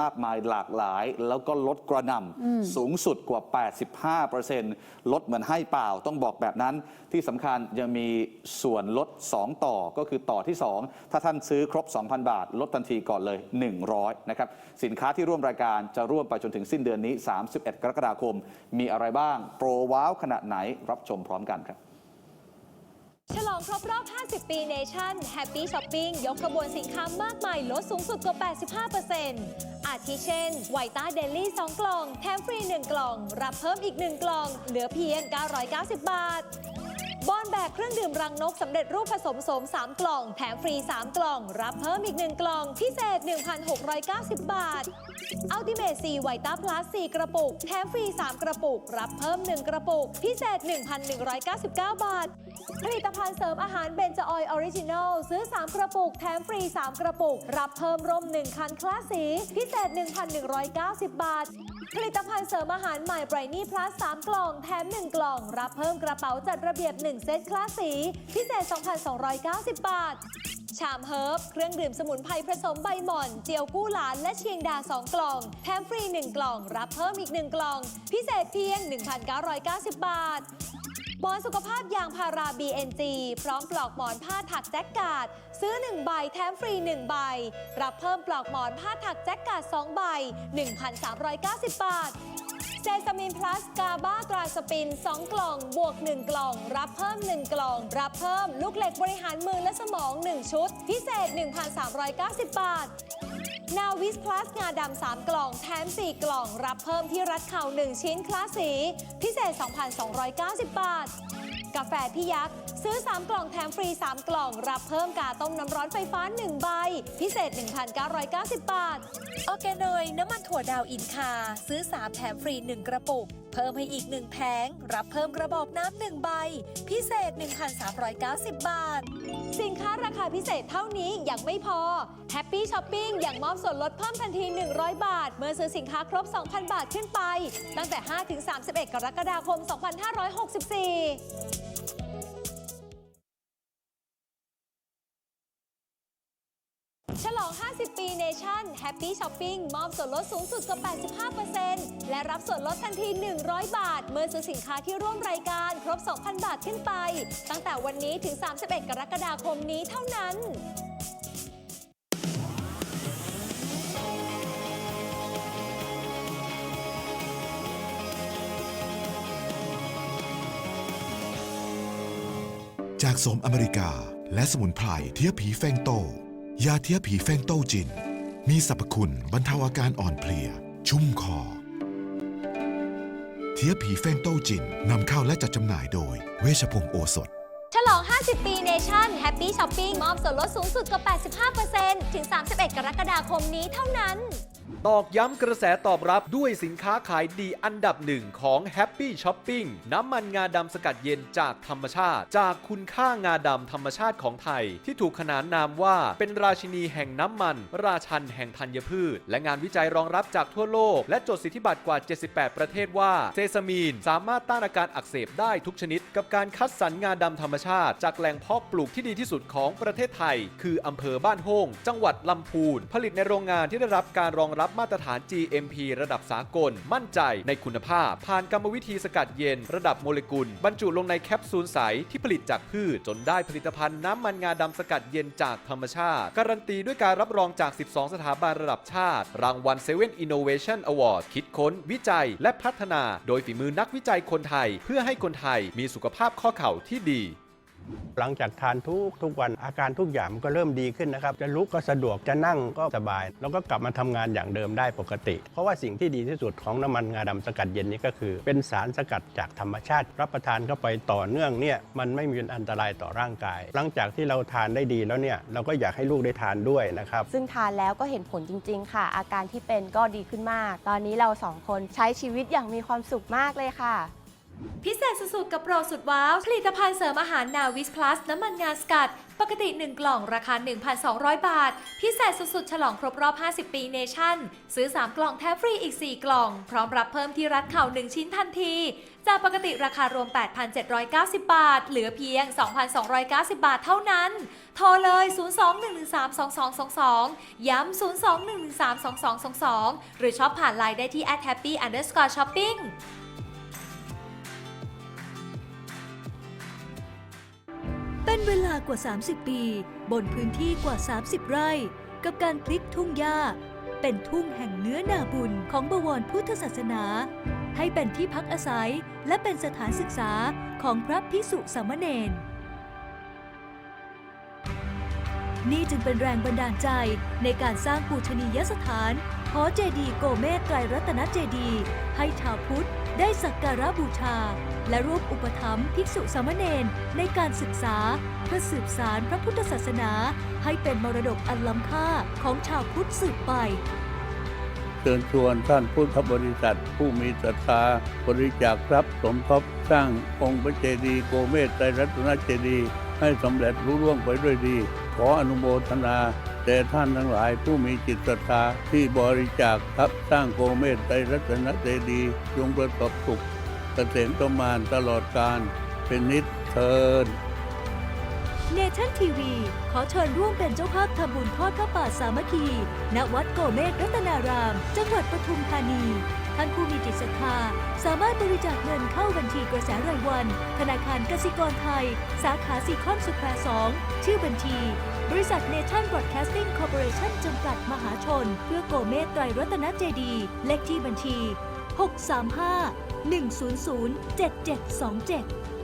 มากมายหลากหลาย แล้วก็ลดกระหนำสูงสุดกว่า 85%ลดเหมือนให้เปล่าต้องบอกแบบนั้นที่สำคัญยังมีส่วนลด 2 ต่อก็คือต่อที่ 2 ถ้าท่านซื้อครบ 2,000 บาท ลดทันทีก่อนเลย 100นะครับสินค้าที่ร่วมรายการจะร่วมไปจนถึงสิ้นเดือนนี้ 31 กรกฎาคม มีอะไรบ้าง โปรว้าวขนาดไหนรับชมพร้อมกันครับ ฉลองครบรอบ 50 ปีเนชั่นแฮปปี้ช้อปปิ้งยกขบวนสินค้ามากมายลดสูงสุดกว่า 85%อาทิเช่นไวต้าเดลี่2กล่อง แถมฟรี 1 กล่อง รับเพิ่มอีก 1 กล่อง เหลือเพียง 990 บาท แบกเครื่องดื่มรังนกสำเร็จรูปผสมโสม 3 กล่อง แถมฟรี 3 กล่อง รับเพิ่มอีก 1 กล่อง พิเศษ 1,690 บาทอัลติเมทซีไวต้าพลัส4กระปุก แถมฟรี 3 กระปุก รับเพิ่ม 1 กระปุก พิเศษ 1,199 บาท ผลิตภัณฑ์เสริมอาหารเบนจออยออริจินอลซื้อ 3 กระปุก แถมฟรี 3 กระปุก รับเพิ่มร่ม 1 คันคลาสสี พิเศษ 1,190 บาท ผลิตภัณฑ์เสริมอาหารใหม่ไบรนี่พลัส3กล่อง แถม 1 กล่อง รับเพิ่มกระเป๋าจัดระเบียบ 1 เซตคลาสสีพิเศษ 2,290 บาท ชามเฮิร์บเครื่องดื่มสมุนไพรผสมใบหม่อน เจียวกู้หลานและเชียงดา 2 กล่อง แถมฟรี 1 กล่อง รับเพิ่มอีก 1 กล่อง พิเศษเพียง 1,990 บาทหมอนสุขภาพยางพารา BNG พร้อมปลอกหมอนผ้าถักแจ็คกาดซื้อ 1 ใบแถมฟรี 1 ใบ รับเพิ่มปลอกหมอนผ้าถักแจ็คกาด2ใบ 1,390 บาท เซซามินพลัสกาบ้าตราสปิน 2 กล่องบวก 1 กล่อง รับเพิ่ม 1 กล่อง รับเพิ่ม ลูกเหล็กบริหารมือและสมอง 1 ชุด พิเศษ 1,390 บาท นาวิสพลัสงาดำ3 กล่อง แถม 4 กล่อง รับเพิ่มที่รัดเข่า 1 ชิ้นคลาสสี พิเศษ 2,290 บาท กาแฟพี่ยักษ์ ซื้อ 3 กล่องแถมฟรี 3 กล่อง รับเพิ่มกาต้มน้ำร้อนไฟฟ้า 1 ใบ พิเศษ 1,990 บาทออร์แกนอยน้ำมันถั่วดาวอินคา ซื้อ 3 แถมฟรี 1 กระปุก เพิ่มให้อีก 1 แผง รับเพิ่มกระบอกน้ำ 1 ใบ พิเศษ 1,390 บาท สินค้าราคาพิเศษเท่านี้ยังไม่พอ Happy Shopping ยังมอบส่วนลดเพิ่มทันที 100 บาท เมื่อซื้อสินค้าครบ 2,000 บาทขึ้นไป ตั้งแต่ 5-31 กรกฎาคม 2564 ฉลอง 50 ปีเนชั่นแฮปปี้ช้อปปิ้งมอบส่วนลดสูงสุดกว่า 85%และรับส่วนลดทันที 100 บาท เมื่อซื้อสินค้าที่ร่วมรายการครบ 2,000 บาทขึ้นไป ตั้งแต่วันนี้ถึง 31 กรกฎาคมนี้เท่านั้นจากสมอเมริกาและสมุนไพรเทียผีแฟงโต ยาเทียผีแฟงโต้จิน มีสรรพคุณบรรเทาอาการอ่อนเพลีย ชุ่มคอ เทียผีแฟงโต้จินนำเข้าและจัดจำหน่ายโดย เวชพงศ์โอสถ ฉลอง 50 ปีเนชั่นแฮปปี้ช้อปปิ้งมอบส่วนลดสูงสุดกว่า 85%ถึง 31 กรกฎาคมนี้เท่านั้น ตอกย้ำกระแสตอบรับด้วยสินค้าขายดีอันดับหนึ่งของ Happy Shopping น้ำมันงาดำสกัดเย็นจากธรรมชาติ จากคุณค่างาดำธรรมชาติของไทย ที่ถูกขนานนามว่าเป็นราชินีแห่งน้ำมัน ราชันแห่งธัญพืช และงานวิจัยรองรับจากทั่วโลก และจดสิทธิบัตรกว่า 78 ประเทศว่าเซซามีน สามารถต้านอาการอักเสบได้ทุกชนิด กับการคัดสรรงาดำธรรมชาติ จากแหล่งเพาะปลูกที่ดีที่สุดของประเทศไทย คืออำเภอบ้านโฮงจังหวัดลำพูนผลิตในโรงงานที่ได้รับการรองรับมาตรฐาน GMP ระดับสากล มั่นใจในคุณภาพ ผ่านกรรมวิธีสกัดเย็น ระดับโมเลกุล บรรจุลงในแคปซูลใสที่ผลิตจากพืช จนได้ผลิตภัณฑ์น้ำมันงาดำสกัดเย็นจากธรรมชาติ การันตีด้วยการรับรองจาก 12 สถาบันระดับชาติ รางวัล 7 Innovation Award คิดค้น วิจัย และพัฒนา โดยฝีมือนักวิจัยคนไทย เพื่อให้คนไทยมีสุขภาพข้อเข่าที่ดี หลังจากทานทุกทุกวันอาการทุกอย่างมันก็เริ่มดีขึ้นนะครับ จะลุกก็สะดวกจะนั่งก็สบาย แล้วก็กลับมาทำงานอย่างเดิมได้ปกติ เพราะว่าสิ่งที่ดีที่สุดของน้ำมันงาดำสกัดเย็นนี้ก็คือ เป็นสารสกัดจากธรรมชาติ รับประทานเข้าไปต่อเนื่องเนี่ยมันไม่มีอันตรายต่อร่างกาย หลังจากที่เราทานได้ดีแล้วเนี่ยเราก็อยากให้ลูกได้ทานด้วยนะครับซึ่งทานแล้วก็เห็นผลจริง ๆ ค่ะ อาการที่เป็นก็ดีขึ้นมาก ตอนนี้เราสองคนใช้ชีวิตอย่างมีความสุขมากเลยค่ะ พิเศษสุดๆกับโปรสุดว้าว ผลิตภัณฑ์เสริมอาหารนาวิสพลัสน้ำมันงาสกัด ปกติ 1 กล่องราคา 1,200 บาท พิเศษสุดๆ ฉลองครบรอบ 50 ปีเนชั่น ซื้อ 3 กล่องแถมฟรีอีก 4 กล่อง พร้อมรับเพิ่มที่รัดเข่า 1 ชิ้นทันที จากปกติราคารวม 8,790 บาท เหลือเพียง 2,290 บาทเท่านั้น โทรเลย 02-113-2222 ย้ำ 02-113-2222 หรือช็อปผ่านไลน์ได้ที่ @happy underscore shopping เป็นเวลากว่า 30 ปี บนพื้นที่กว่า 30 ไร่ กับการพลิกทุ่งหญ้า เป็นทุ่งแห่งเนื้อนาบุญของบวรพุทธศาสนา ให้เป็นที่พักอาศัยและเป็นสถานศึกษาของพระพิสุสามเณร นี่จึงเป็นแรงบันดาลใจในการสร้างปูชนียสถานหอเจดีโกเมตไตรรัตนเจดี ให้ชาวพุทธได้สักการะบูชา และร่วมอุปถัมภ์ภิกษุสามเณรในการศึกษา เพื่อสืบสารพระพุทธศาสนา ให้เป็นมรดกอันล้ำค่าของชาวพุทธสืบไปเชิญชวนท่านพุทธบริษัท ผู้มีศรัทธาบริจาคทรัพย์สมทบสร้างองค์พระเจดีย์โกเมตไตรรัตนเจดีย์ให้สำเร็จรุ่ร่วงไปด้วยดี ขออนุโมทนาแด่ท่านทั้งหลายผู้มีจิตศรัทธาที่บริจาคทรัพย์สร้างโกเมตไตรรัตนเจดีย์จงประสบสุขเกษมประมาณตลอดกาลเป็นนิจเทินเนชั่นทีวีขอเชิญร่วมเป็นเจ้าภาพทำบุญทอดพระป่าสามัคคี ณ วัดโกเมกรัตนาราม จังหวัดปทุมธานี ท่านผู้มีจิตศรัทธาสามารถบริจาคเงินเข้าบัญชีกระแสรายวัน ธนาคารกสิกรไทย สาขาสีคอนสุขแพรสองชื่อบัญชี บริษัทเนชั่นบรอดแคสติ้งคอร์ปอเรชั่นจำกัดมหาชน เพื่อโกเมตไตรรัตนเจดี เลขที่บัญชี 635 100 7727